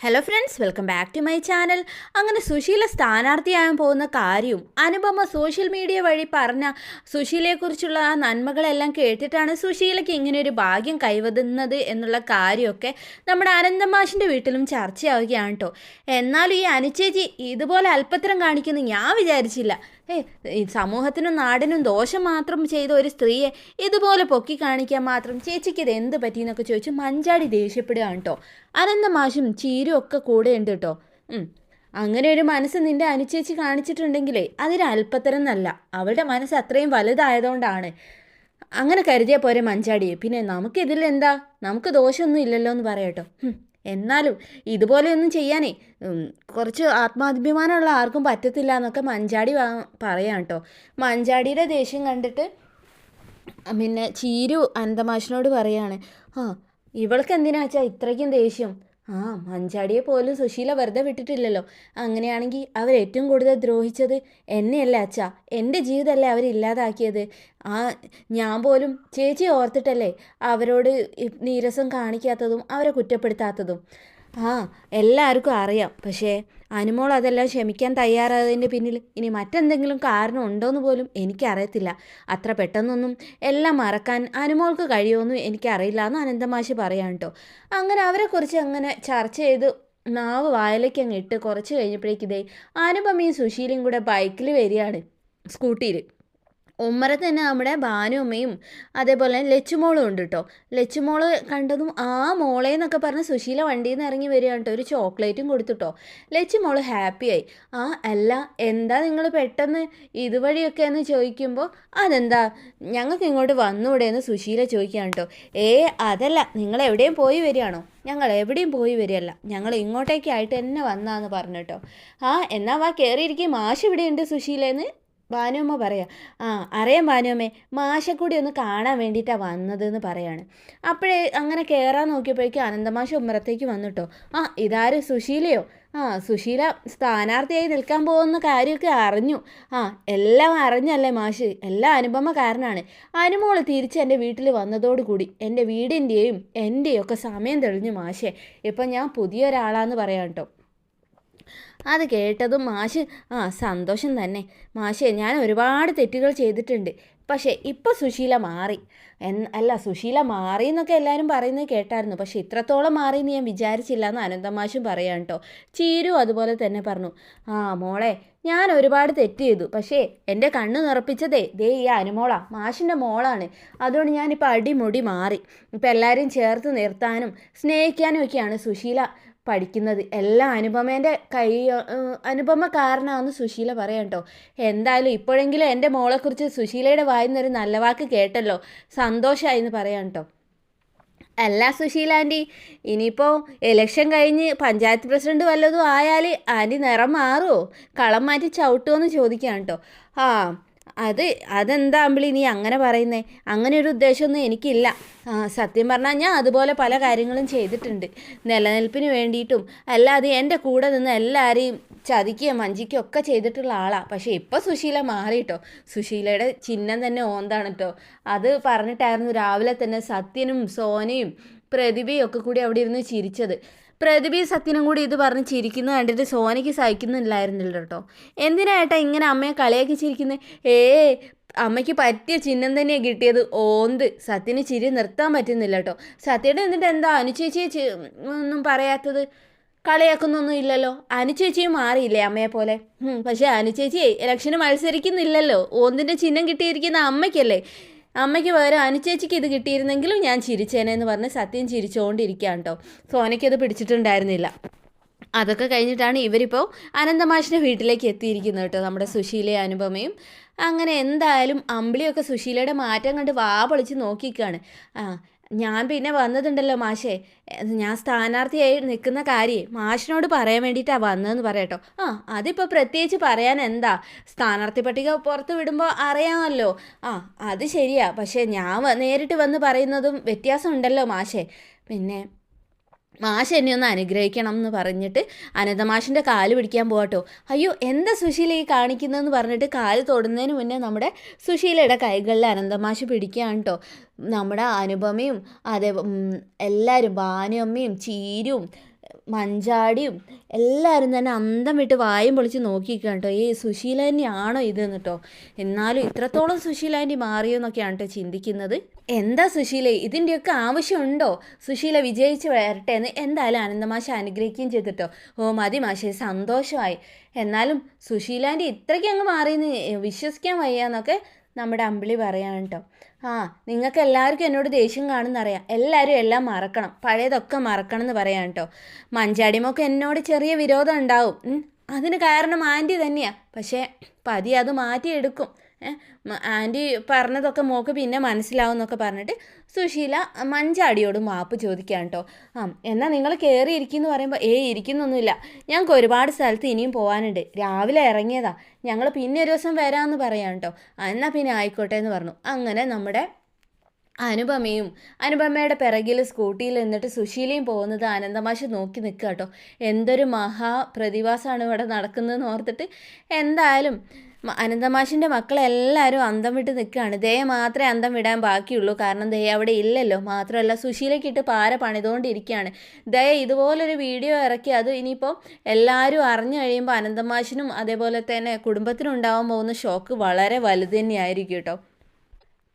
Hello friends welcome back to my channel അങ്ങനെ സുശീല സ്ഥാനാർത്ഥിയാകാൻ പോകുന്ന കാര്യവും അനുപമ സോഷ്യൽ മീഡിയ വഴി പറഞ്ഞ സുശീലയെക്കുറിച്ചുള്ള ആ നന്മകളെല്ലാം കേട്ടിട്ടാണ് സുശീലയ്ക്ക് ഇങ്ങനെ ഒരു ഭാഗ്യം കൈവരുന്നത് എന്നുള്ള കാര്യമൊക്കെ നമ്മുടെ അനന്തമാഷിന്റെ വീട്ടിലും ചർച്ചയാവുകയാണ് കേട്ടോ എന്നാലും ഈ അനുചേച്ചി ഇതുപോലെ അല്പത്തരം കാണിക്കുന്നു ഞാൻ വിചാരിച്ചില്ല. ഏ സമൂഹത്തിനും നാടിനും ദോഷം മാത്രം ചെയ്ത ഒരു സ്ത്രീയെ ഇതുപോലെ പൊക്കി കാണിക്കാൻ മാത്രം ചേച്ചിക്ക് ഇത് എന്ത് പറ്റിയെന്നൊക്കെ ചോദിച്ചു മഞ്ചാടി ദേഷ്യപ്പെടുകയാണ് കേട്ടോ അനന്തമാഷും ചീരും ഒക്കെ കൂടെ ഉണ്ട് കേട്ടോ അങ്ങനെ ഒരു മനസ്സ് നിന്റെ അനുചേച്ചി കാണിച്ചിട്ടുണ്ടെങ്കിലേ അതിന് അല്പത്തരം എന്നല്ല അവളുടെ മനസ്സ് അത്രയും വലുതായതുകൊണ്ടാണ്. അങ്ങനെ കരുതിയാൽ പോരെ മഞ്ചാടിയെ പിന്നെ നമുക്കിതിൽ എന്താ? നമുക്ക് ദോഷമൊന്നും ഇല്ലല്ലോ എന്ന് പറയട്ടോ. എന്നാലും ഇതുപോലെയൊന്നും ചെയ്യാനേ കുറച്ച് ആത്മാഭിമാനമുള്ള ആർക്കും പറ്റത്തില്ല എന്നൊക്കെ മഞ്ചാടി പറയാം കേട്ടോ മഞ്ചാടിയുടെ ദേഷ്യം കണ്ടിട്ട് പിന്നെ ചീരു അനന്തമാഷിനോട് പറയാണ് ആ ഇവൾക്ക് എന്തിനാച്ചാ ഇത്രയ്ക്കും ദേഷ്യം? ആ മഞ്ചാടിയെ പോലും സുശീല വെറുതെ വിട്ടിട്ടില്ലല്ലോ. അങ്ങനെയാണെങ്കിൽ അവർ ഏറ്റവും കൂടുതൽ ദ്രോഹിച്ചത് എന്നെയല്ല അച്ഛാ? എന്റെ ജീവിതമല്ലേ അവരില്ലാതാക്കിയത് ആ ഞാൻ പോലും ചേച്ചി ഓർത്തിട്ടല്ലേ അവരോട് നീരസം കാണിക്കാത്തതും അവരെ കുറ്റപ്പെടുത്താത്തതും? ആ എല്ലാവർക്കും അറിയാം. പക്ഷേ അനുമോൾ അതെല്ലാം ക്ഷമിക്കാൻ തയ്യാറായതിന്റെ പിന്നിൽ ഇനി മറ്റെന്തെങ്കിലും കാരണം ഉണ്ടോയെന്ന് പോലും എനിക്കറിയത്തില്ല. അത്ര പെട്ടെന്നൊന്നും എല്ലാം മറക്കാൻ അനുമോൾക്ക് കഴിയുമെന്നും എനിക്കറിയില്ല എന്ന് അനന്തമാശി പറയാണ് കേട്ടോ. അങ്ങനെ അവരെക്കുറിച്ച് അങ്ങനെ ചർച്ച ചെയ്ത് നാവ് വായിലേക്ക് അങ്ങ് ഇട്ട് കുറച്ച് കഴിഞ്ഞപ്പോഴേക്കിതേ അനുപമയും സുശീലയും കൂടെ ബൈക്കിൽ വരികയാണ് സ്കൂട്ടിയിൽ. ഉമ്മറത്ത് തന്നെ നമ്മുടെ ഭാനുമ്മയും അതേപോലെ ലച്ചുമോളും ഉണ്ട് കേട്ടോ ലച്ചുമോൾ കണ്ടതും ആ മോളെ എന്നൊക്കെ പറഞ്ഞ് സുശീല വണ്ടിയിൽ നിന്ന് ഇറങ്ങി വരിക കേട്ടോ ഒരു ചോക്ലേറ്റും കൊടുത്തുട്ടോ ലച്ചുമോൾ ഹാപ്പിയായി ആ അല്ല എന്താ നിങ്ങൾ പെട്ടെന്ന് ഇതുവഴിയൊക്കെ എന്ന് ചോദിക്കുമ്പോൾ അതെന്താ? ഞങ്ങൾക്ക് ഇങ്ങോട്ട് വന്നൂടെ? എന്ന് സുശീല ചോദിക്കുകയാണ് കേട്ടോ ഏ അതല്ല നിങ്ങൾ എവിടെയും പോയി വരികയാണോ? ഞങ്ങൾ എവിടെയും പോയി വരികയല്ല. ഞങ്ങൾ ഇങ്ങോട്ടേക്കായിട്ട് തന്നെ വന്നാന്ന് പറഞ്ഞു കേട്ടോ ആ എന്നാ വാ കയറിയിരിക്കും മാഷ് ഇവിടെയുണ്ട് സുശീലേന്ന്. ഭാനുമ്മ പറയാം ആ അറിയാം ഭാനുമ്മേ മാഷക്കൂടി ഒന്ന് കാണാൻ വേണ്ടിയിട്ടാണ് വന്നത് എന്ന് പറയാണ്. അപ്പോഴേ അങ്ങനെ കയറാൻ നോക്കിയപ്പോഴേക്കും അനന്തമാഷ ഉമ്മറത്തേക്ക് വന്നിട്ടോ. ആ ഇതാര് സുശീലയോ? ആ സുശീല സ്ഥാനാർത്ഥിയായി നിൽക്കാൻ പോകുന്ന കാര്യമൊക്കെ അറിഞ്ഞു. ആ എല്ലാം അറിഞ്ഞല്ലേ മാഷ്? എല്ലാം അനുപമ കാരനാണ് അനുമോൾ തിരിച്ച് എന്റെ വീട്ടിൽ വന്നതോടുകൂടി എന്റെ വീടിന്റെയും എന്റെയും ഒക്കെ സമയം തെളിഞ്ഞു മാഷേ. ഇപ്പം ഞാൻ പുതിയൊരാളാന്ന് പറയാം കേട്ടോ അത് കേട്ടതും മാഷ് ആ സന്തോഷം തന്നെ. മാഷേ ഞാൻ ഒരുപാട് തെറ്റുകൾ ചെയ്തിട്ടുണ്ട്. പക്ഷേ ഇപ്പോൾ സുശീല മാറി. അല്ല സുശീല മാറി എന്നൊക്കെ എല്ലാവരും പറയുന്നത് കേട്ടായിരുന്നു. പക്ഷേ ഇത്രത്തോളം മാറി എന്ന് ഞാൻ വിചാരിച്ചില്ല എന്ന് അനന്തമാഷും പറയാം കേട്ടോ ചീരു അതുപോലെ തന്നെ പറഞ്ഞു. ആ മോളെ ഞാൻ ഒരുപാട് തെറ്റ് ചെയ്തു. പക്ഷേ എന്റെ കണ്ണ് നിറപ്പിച്ചതേ ദേ ഈ അനുമോള. മാഷിന്റെ മോളാണ്. അതുകൊണ്ട് ഞാനിപ്പോൾ അടിമുടി മാറി. ഇപ്പം എല്ലാവരെയും ചേർത്ത് നിർത്താനും സ്നേഹിക്കാനും ഒക്കെയാണ് സുശീല പഠിക്കുന്നത്. എല്ലാം അനുപമേന്റെ കൈ അനുപമ കാരണമാണെന്ന് സുശീല പറയാം കേട്ടോ. എന്തായാലും ഇപ്പോഴെങ്കിലും എന്റെ മോളെക്കുറിച്ച് സുശീലയുടെ വായിന്ന് ഒരു നല്ല വാക്ക് കേട്ടല്ലോ. സന്തോഷമായി എന്ന് പറയാം കേട്ടോ. അല്ല സുശീല ആന്റി ഇനിയിപ്പോൾ ഇലക്ഷൻ കഴിഞ്ഞ് പഞ്ചായത്ത് പ്രസിഡന്റ് വല്ലതും ആയാൽ ആന്റി നിറം മാറുമോ കളം മാറ്റി ചവിട്ടുമോ എന്ന് ചോദിക്കാം കേട്ടോ. ആ അത് അതെന്താ അമ്പിളി നീ അങ്ങനെ പറയുന്നേ? അങ്ങനെ ഒരു ഉദ്ദേശമൊന്നും എനിക്കില്ല. സത്യം പറഞ്ഞാൽ ഞാൻ അതുപോലെ പല കാര്യങ്ങളും ചെയ്തിട്ടുണ്ട്. നിലനിൽപ്പിന് വേണ്ടിയിട്ടും അല്ലാതെ എന്റെ കൂടെ നിന്ന് എല്ലാവരെയും ചതിക്കുകയും വഞ്ചിക്കുകയും ഒക്കെ ചെയ്തിട്ടുള്ള ആളാണ് പക്ഷേ ഇപ്പോൾ സുശീല മാറിയിട്ടോ? സുശീലയുടെ ചിഹ്നം തന്നെ ഓന്താണ് കേട്ടോ അത് പറഞ്ഞിട്ടായിരുന്നു രാവിലെ തന്നെ സത്യനും സോനയും പ്രതിഭയും ഒക്കെ കൂടി അവിടെ ഇരുന്ന് ചിരിച്ചത്. പ്രതിഭയും സത്യനും കൂടി ഇത് പറഞ്ഞ് ചിരിക്കുന്നത് കണ്ടിട്ട് സോനയ്ക്ക് സഹിക്കുന്നില്ലായിരുന്നില്ല കേട്ടോ എന്തിനായിട്ടാ ഇങ്ങനെ അമ്മയെ കളിയാക്കി ചിരിക്കുന്നത് ഏ അമ്മയ്ക്ക് പറ്റിയ ചിഹ്നം തന്നെയാണ് കിട്ടിയത്. ഓന്ത്. സത്യന് ചിരി നിർത്താൻ പറ്റുന്നില്ല കേട്ടോ സത്യയുടെ എന്നിട്ട് എന്താ അനുചേച്ചിയെ ചി- ഒന്നും പറയാത്തത്? കളിയാക്കുന്നൊന്നും ഇല്ലല്ലോ. അനുചേച്ചിയും മാറിയില്ലേ അമ്മയെ പോലെ? പക്ഷേ അനുചേച്ചിയെ ഇലക്ഷന് മത്സരിക്കുന്നില്ലല്ലോ. ഓന്തിന്റെ ചിഹ്നം കിട്ടിയിരിക്കുന്ന അമ്മയ്ക്കല്ലേ? അമ്മയ്ക്ക് പകരം അനുചേച്ചിക്ക് ഇത് കിട്ടിയിരുന്നെങ്കിലും ഞാൻ ചിരിച്ചേനെ എന്ന് പറഞ്ഞ് സത്യം ചിരിച്ചുകൊണ്ടിരിക്കുകയാണ് കേട്ടോ സോനയ്ക്കത് പിടിച്ചിട്ടുണ്ടായിരുന്നില്ല. അതൊക്കെ കഴിഞ്ഞിട്ടാണ് ഇവരിപ്പോൾ അനന്തമാഷിന്റെ വീട്ടിലേക്ക് എത്തിയിരിക്കുന്നത് കേട്ടോ നമ്മുടെ സുശീലയും അനുപമയും. അങ്ങനെ എന്തായാലും അമ്പിളിയൊക്കെ സുശീലയുടെ മാറ്റം കണ്ട് വാ പൊളിച്ച് നോക്കിക്കാണ്. ആ ഞാൻ പിന്നെ വന്നതുണ്ടല്ലോ മാഷേ. ഞാൻ സ്ഥാനാർത്ഥിയായി നിൽക്കുന്ന കാര്യം മാഷിനോട് പറയാൻ വേണ്ടിയിട്ടാണ് വന്നതെന്ന് പറയട്ടോ ആ അതിപ്പോൾ പ്രത്യേകിച്ച് പറയാൻ എന്താ? സ്ഥാനാർത്ഥി പട്ടിക പുറത്ത് വിടുമ്പോൾ അറിയാമല്ലോ. ആ അത് ശരിയാ. പക്ഷേ ഞാൻ നേരിട്ട് വന്ന് പറയുന്നതും വ്യത്യാസമുണ്ടല്ലോ മാഷേ. പിന്നെ മാഷ് എന്നെ ഒന്ന് അനുഗ്രഹിക്കണം എന്ന് പറഞ്ഞിട്ട് അനന്തമാഷിന്റെ കാൽ പിടിക്കാൻ പോകട്ടോ അയ്യോ എന്താ സുശീല ഈ കാണിക്കുന്നതെന്ന് പറഞ്ഞിട്ട് കാൽ തൊടുന്നതിന് മുന്നേ നമ്മുടെ സുശീലയുടെ കൈകളിൽ അനന്തമാഷ് പിടിക്കുകയാണ് കേട്ടോ നമ്മുടെ അനുപമയും അതേ എല്ലാവരും ഭാനുഅമ്മയും ചീരും മഞ്ചാടിയും എല്ലാവരും തന്നെ അന്തം വിട്ട് വായും പൊളിച്ച് നോക്കിയിരിക്കുക കേട്ടോ. ഏയ് സുശീല തന്നെയാണോ ഇത് കേട്ടോ. എന്നാലും ഇത്രത്തോളം സുശീല ആന്റി മാറിയോ എന്നൊക്കെയാണ് കേട്ടോ ചിന്തിക്കുന്നത്. എന്താ സുശീല ഇതിന്റെയൊക്കെ ആവശ്യമുണ്ടോ? സുശീല വിജയിച്ച് വരട്ടെ എന്ന് എന്തായാലും അനന്തമാശ അനുഗ്രഹിക്കുകയും ചെയ്തിട്ടോ ഓ മതി മാഷെ സന്തോഷമായി. എന്നാലും സുശീലാന്റെ ഇത്രയ്ക്ക് അങ്ങ് മാറിയെന്ന് വിശ്വസിക്കാൻ വയ്യാന്നൊക്കെ നമ്മുടെ അമ്പിളി പറയാണ് കേട്ടോ. ആ നിങ്ങൾക്ക് എല്ലാവർക്കും എന്നോട് ദേഷ്യം കാണുന്നറിയാം. എല്ലാവരും എല്ലാം മറക്കണം. പഴയതൊക്കെ മറക്കണം എന്ന് പറയാം കേട്ടോ. മഞ്ചാടിമൊക്കെ എന്നോട് ചെറിയ വിരോധം ഉണ്ടാവും. അതിന് കാരണം ആന്റി തന്നെയാണ് പക്ഷേ പതി അത് മാറ്റിയെടുക്കും. ആന്റി പറഞ്ഞതൊക്കെ മോക്ക് പിന്നെ മനസ്സിലാവും എന്നൊക്കെ പറഞ്ഞിട്ട് സുശീല മഞ്ചാടിയോട് മാപ്പ് ചോദിക്കാം കേട്ടോ. ആ എന്നാൽ നിങ്ങൾ കയറി പറയുമ്പോൾ ഏ ഇരിക്കുന്നൊന്നുമില്ല. ഞങ്ങൾക്ക് ഒരുപാട് സ്ഥലത്ത് ഇനിയും പോകാനുണ്ട് രാവിലെ ഇറങ്ങിയതാ. ഞങ്ങൾ പിന്നെ ഒരു ദിവസം വരാമെന്ന് പറയാം കേട്ടോ. എന്നാൽ പിന്നെ ആയിക്കോട്ടെ എന്ന് പറഞ്ഞു. അങ്ങനെ നമ്മുടെ അനുപമയും അനുപമയുടെ പിറകിൽ സ്കൂട്ടിയിൽ നിന്നിട്ട് സുശീലയും പോകുന്നത് ആനന്ദമാശ് നോക്കി നിൽക്കുക കേട്ടോ. എന്തൊരു മഹാ പ്രതിഭാസമാണ് ഇവിടെ നടക്കുന്നതെന്ന് ഓർത്തിട്ട് എന്തായാലും അനന്തമാഷിന്റെ മക്കളെല്ലാവരും അന്തം വിട്ട് നിൽക്കുകയാണ്. ദയ മാത്രമേ അന്തം വിടാൻ ബാക്കിയുള്ളൂ. കാരണം ദയ അവിടെ ഇല്ലല്ലോ. മാത്രമല്ല സുശീലയ്ക്കിട്ട് പാര പണിതുകൊണ്ടിരിക്കുകയാണ്. ദയ ഇതുപോലൊരു വീഡിയോ ഇറക്കി അത് ഇനിയിപ്പോൾ എല്ലാവരും അറിഞ്ഞു കഴിയുമ്പോൾ അനന്തമാഷിനും അതേപോലെ തന്നെ കുടുംബത്തിനും ഉണ്ടാവാൻ പോകുന്ന ഷോക്ക് വളരെ വലുത് തന്നെയായിരിക്കും കേട്ടോ.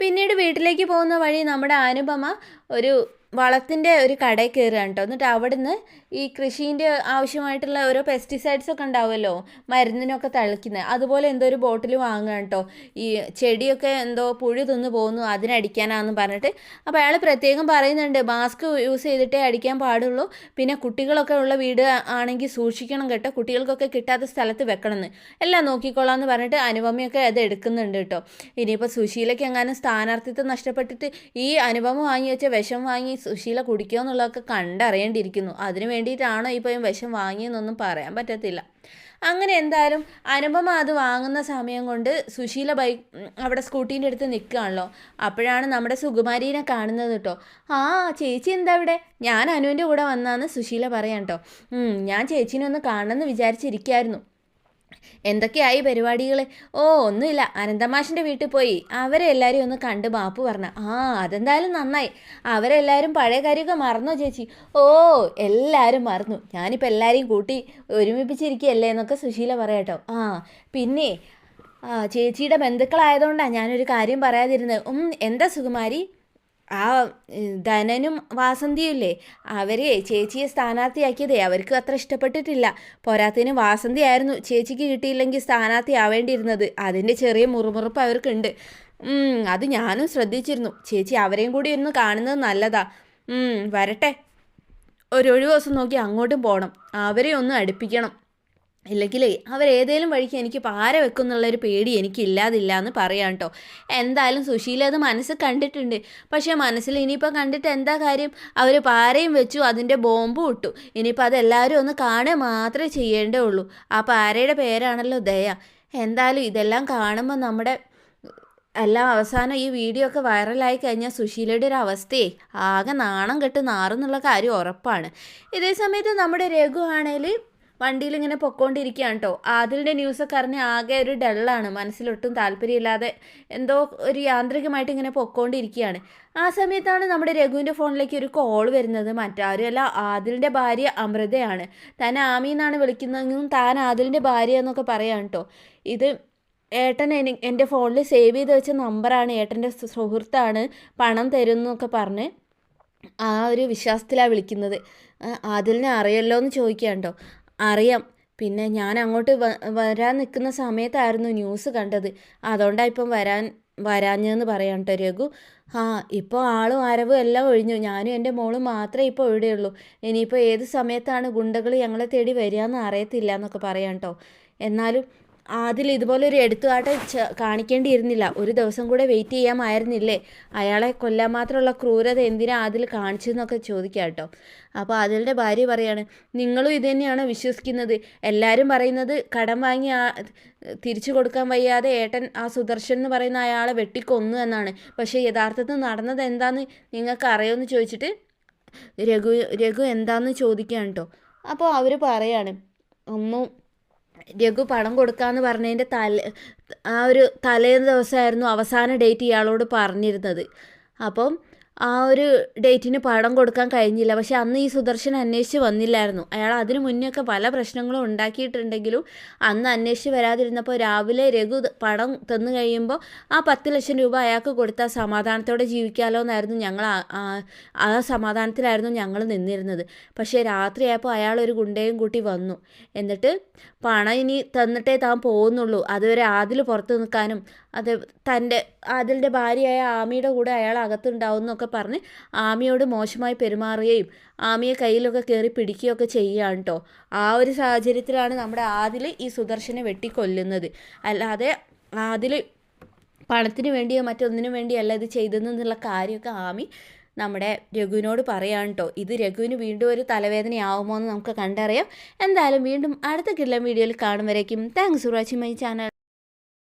പിന്നീട് വീട്ടിലേക്ക് പോകുന്ന വഴി നമ്മുടെ അനുപമ ഒരു വളത്തിന്റെ ഒരു കടയിൽ കയറുകയാണ് കേട്ടോ. എന്നിട്ട് അവിടുന്ന് ഈ കൃഷീന്റെ ആവശ്യമായിട്ടുള്ള ഓരോ പെസ്റ്റിസൈഡ്സ് ഒക്കെ ഉണ്ടാവുമല്ലോ മരുന്നിനൊക്കെ തളിക്കുന്നത് അതുപോലെ എന്തോ ഒരു ബോട്ടിൽ വാങ്ങുക കേട്ടോ. ഈ ചെടിയൊക്കെ എന്തോ പുഴു തിന്ന് പോകുന്നു അതിനടിക്കാനാണെന്ന് പറഞ്ഞിട്ട്. അപ്പോൾ അയാൾ പ്രത്യേകം പറയുന്നുണ്ട് മാസ്ക് യൂസ് ചെയ്തിട്ടേ അടിക്കാൻ പാടുള്ളൂ. പിന്നെ കുട്ടികളൊക്കെ ഉള്ള വീട് ആണെങ്കിൽ സൂക്ഷിക്കണം കേട്ടോ. കുട്ടികൾക്കൊക്കെ കിട്ടാത്ത സ്ഥലത്ത് വെക്കണമെന്ന്. എല്ലാം നോക്കിക്കോളാം എന്ന് പറഞ്ഞിട്ട് അനുപമയൊക്കെ അത് എടുക്കുന്നുണ്ട് കേട്ടോ. ഇനിയിപ്പോൾ സുശീലയ്ക്ക് എങ്ങാനും സ്ഥാനാർത്ഥിത്വം നഷ്ടപ്പെട്ടിട്ട് ഈ അനുപമ വാങ്ങി വെച്ച വിഷം വാങ്ങി സുശീല കുടിക്കുക എന്നുള്ളതൊക്കെ കണ്ടറിയേണ്ടിയിരിക്കുന്നു. അതിന് വേണ്ടിയിട്ടാണോ ഇപ്പോൾ വിഷം വാങ്ങിയെന്നൊന്നും പറയാൻ പറ്റത്തില്ല. അങ്ങനെ എന്തായാലും അനുപമ അത് വാങ്ങുന്ന സമയം കൊണ്ട് സുശീല ബൈക്ക് അവിടെ സ്കൂട്ടീന്റെ അടുത്ത് നിൽക്കുകയാണല്ലോ. അപ്പോഴാണ് നമ്മുടെ സുകുമാരീനെ കാണുന്നത് കേട്ടോ. ആ ചേച്ചി എന്താ ഇവിടെ? ഞാൻ അനുവിന്റെ കൂടെ വന്നാന്ന് സുശീല പറയാം കേട്ടോ. ഞാൻ ചേച്ചീനെ ഒന്ന് കാണണമെന്ന് വിചാരിച്ചിരിക്കായിരുന്നു. എന്തൊക്കെയായി പരിപാടികൾ ഓ ഒന്നുമില്ല. അനന്തമാഷിന്റെ വീട്ടിൽ പോയി. അവരെ എല്ലാവരും ഒന്ന് കണ്ട് മാപ്പ് പറഞ്ഞ. ആ അതെന്തായാലും നന്നായി. അവരെല്ലാവരും പഴയ കാര്യമൊക്കെ മറന്നോ ചേച്ചി? ഓ എല്ലാവരും മറന്നു. ഞാനിപ്പോൾ എല്ലാവരെയും കൂട്ടി ഒരുമിപ്പിച്ചിരിക്കുകയല്ലേ എന്നൊക്കെ സുശീല പറയാട്ടോ ആ പിന്നെ ചേച്ചിയുടെ ബന്ധുക്കളായതുകൊണ്ടാണ് ഞാനൊരു കാര്യം പറയാതിരുന്നത്. എന്താ സുകുമാരി? ആ ധനനും വാസന്തിയും ഇല്ലേ അവരെ ചേച്ചിയെ സ്ഥാനാർത്ഥിയാക്കിയതേ അവർക്ക് അത്ര ഇഷ്ടപ്പെട്ടിട്ടില്ല. പോരാത്തതിന് വാസന്തി ആയിരുന്നു ചേച്ചിക്ക് കിട്ടിയില്ലെങ്കിൽ സ്ഥാനാർത്ഥി ആവേണ്ടിയിരുന്നത് അതിന്റെ ചെറിയ മുറുമുറുപ്പ് അവർക്കുണ്ട്. അത് ഞാനും ശ്രദ്ധിച്ചിരുന്നു. ചേച്ചി അവരെയും കൂടി ഒന്ന് കാണുന്നത് നല്ലതാ. വരട്ടെ. ഒരു ഒഴിവ് ദിവസം നോക്കി അങ്ങോട്ടും പോകണം അവരെ ഒന്ന് അടുപ്പിക്കണം. ഇല്ലെങ്കിലേ അവരേതേലും വഴിക്ക് എനിക്ക് പാര വെക്കുന്നുള്ളൊരു പേടി എനിക്കില്ലാതില്ല എന്ന് പറയാം കേട്ടോ എന്തായാലും സുശീല അത് മനസ്സ് കണ്ടിട്ടുണ്ട്. പക്ഷേ മനസ്സിൽ ഇനിയിപ്പോൾ കണ്ടിട്ട് എന്താ കാര്യം? അവർ പാരയും വെച്ചു അതിന്റെ ബോംബും ഇട്ടു. ഇനിയിപ്പോൾ അതെല്ലാവരും ഒന്ന് കാണുക മാത്രമേ ചെയ്യേണ്ടേ ഉള്ളൂ ആ പാരയുടെ പേരാണല്ലോ ദയ. എന്തായാലും ഇതെല്ലാം കാണുമ്പോൾ നമ്മുടെ എല്ലാം അവസാനം ഈ വീഡിയോ ഒക്കെ വൈറലായി കഴിഞ്ഞാൽ സുശീലയുടെ ഒരു അവസ്ഥയെ ആകെ നാണം കെട്ട് നാറുന്നുള്ള കാര്യം ഉറപ്പാണ്. ഇതേ സമയത്ത് നമ്മുടെ രഘു ആണേൽ വണ്ടിയിൽ ഇങ്ങനെ പൊക്കോണ്ടിരിക്കുകയാണ് കേട്ടോ ആദിലിന്റെ ന്യൂസൊക്കെ അറിഞ്ഞ് ആകെ ഒരു ഡള്ളാണ്. മനസ്സിലൊട്ടും താല്പര്യമില്ലാതെ എന്തോ ഒരു യാന്ത്രികമായിട്ട് ഇങ്ങനെ പൊക്കോണ്ടിരിക്കുകയാണ്. ആ സമയത്താണ് നമ്മുടെ രഘുവിന്റെ ഫോണിലേക്ക് ഒരു കോൾ വരുന്നത്. മറ്റാരുമല്ല ആദിലിന്റെ ഭാര്യ അമൃതയാണ്. താൻ ആമി എന്നാണ് വിളിക്കുന്നതെങ്കിലും താൻ ആദിലിന്റെ ഭാര്യ എന്നൊക്കെ പറയാം കേട്ടോ ഇത് ഏട്ടൻ എന്റെ ഫോണിൽ സേവ് ചെയ്ത് വെച്ച നമ്പറാണ്. ഏട്ടന്റെ സുഹൃത്താണ് പണം തരുന്നൊക്കെ പറഞ്ഞ് ആ ഒരു വിശ്വാസത്തിലാണ് വിളിക്കുന്നത്. ആദിലിനെ അറിയല്ലോ എന്ന് ചോദിക്കാണ്ടോ അറിയാം. പിന്നെ ഞാൻ അങ്ങോട്ട് വരാൻ നിൽക്കുന്ന സമയത്തായിരുന്നു ന്യൂസ് കണ്ടത്. അതുകൊണ്ടാണ് ഇപ്പം വരാൻ വരാഞ്ഞെന്ന് പറയാം കേട്ടോ രഘു. ആ ഇപ്പോൾ ആളും ആരവും എല്ലാം ഒഴിഞ്ഞു. ഞാനും എന്റെ മോളും മാത്രമേ ഇപ്പോൾ ഇവിടെയുള്ളൂ. ഇനിയിപ്പോൾ ഏത് സമയത്താണ് ഗുണ്ടകൾ ഞങ്ങളെ തേടി വരികയെന്ന് അറിയത്തില്ല എന്നൊക്കെ പറയാം കേട്ടോ. എന്നാലും അതിൽ ഇതുപോലെ ഒരു എടുത്തുകാട്ടം കാണിക്കേണ്ടിയിരുന്നില്ല. ഒരു ദിവസം കൂടെ വെയിറ്റ് ചെയ്യാമായിരുന്നില്ലേ? അയാളെ കൊല്ലാൻ മാത്രമുള്ള ക്രൂരത എന്തിനാ അതിൽ കാണിച്ചെന്നൊക്കെ ചോദിക്കാം കേട്ടോ. അപ്പോൾ അതിന്റെ ഭാര്യ പറയാണ് നിങ്ങളും ഇത് തന്നെയാണോ വിശ്വസിക്കുന്നത്? എല്ലാവരും പറയുന്നത് കടം വാങ്ങി ആ തിരിച്ചു കൊടുക്കാൻ വയ്യാതെ ഏട്ടൻ ആ സുദർശൻ എന്ന് പറയുന്ന അയാളെ വെട്ടിക്കൊന്നു എന്നാണ്. പക്ഷേ യഥാർത്ഥത്തിൽ നടന്നത് എന്താന്ന് നിങ്ങൾക്ക് അറിയുമെന്ന് ചോദിച്ചിട്ട് രഘു രഘു എന്താന്ന് ചോദിക്കുകയാണ് കേട്ടോ. അപ്പോൾ അവർ പറയാണ് ഒന്നും രഘു പണം കൊടുക്കാന്ന് പറഞ്ഞതിന്റെ തല ആ ഒരു തലേ ദിവസമായിരുന്നു അവസാന ഡേറ്റ് ഇയാളോട് പറഞ്ഞിരുന്നത്. അപ്പം ആ ഒരു ഡേറ്റിന് പടം കൊടുക്കാൻ കഴിഞ്ഞില്ല. പക്ഷെ അന്ന് ഈ സുദർശൻ അന്വേഷിച്ച് വന്നില്ലായിരുന്നു. അയാൾ അതിനു ഒക്കെ പല പ്രശ്നങ്ങളും ഉണ്ടാക്കിയിട്ടുണ്ടെങ്കിലും അന്ന് അന്വേഷിച്ച് വരാതിരുന്നപ്പോൾ രാവിലെ രഘു പടം തന്നു കഴിയുമ്പോൾ ആ പത്ത് ലക്ഷം രൂപ അയാൾക്ക് കൊടുത്താൽ സമാധാനത്തോടെ ജീവിക്കാമല്ലോ എന്നായിരുന്നു ഞങ്ങൾ ആ- സമാധാനത്തിലായിരുന്നു ഞങ്ങൾ നിന്നിരുന്നത്. പക്ഷേ രാത്രിയായപ്പോൾ അയാൾ ഒരു ഗുണ്ടയും കൂട്ടി വന്നു. എന്നിട്ട് പണം ഇനി തന്നിട്ടേ താൻ പോകുന്നുള്ളൂ. അതുവരെ ആദിൽ പുറത്തു നിൽക്കാനും അത് തന്റെ ആദിലിന്റെ ഭാര്യയായ ആമിയുടെ കൂടെ അയാൾ അകത്തുണ്ടാവും എന്നൊക്കെ പറഞ്ഞ് ആമിയോട് മോശമായി പെരുമാറുകയും ആമിയെ കയ്യിലൊക്കെ കയറി പിടിക്കുകയൊക്കെ ചെയ്യുകയാണ് കേട്ടോ ആ ഒരു സാഹചര്യത്തിലാണ് നമ്മുടെ ആദിൽ ഈ സുദർശനെ വെട്ടിക്കൊല്ലുന്നത്. അല്ലാതെ ആദിൽ പണത്തിന് വേണ്ടിയോ മറ്റൊന്നിനു വേണ്ടിയല്ല ഇത് ചെയ്തതെന്നുള്ള കാര്യമൊക്കെ ആമി നമ്മുടെ രഘുവിനോട് പറയാണ് കേട്ടോ ഇത് രഘുവിന് വീണ്ടും ഒരു തലവേദനയാവുമോ എന്ന് നമുക്ക് കണ്ടറിയാം. എന്തായാലും വീണ്ടും അടുത്ത കിള്ളം വീഡിയോയിൽ കാണും thanks for watching my channel.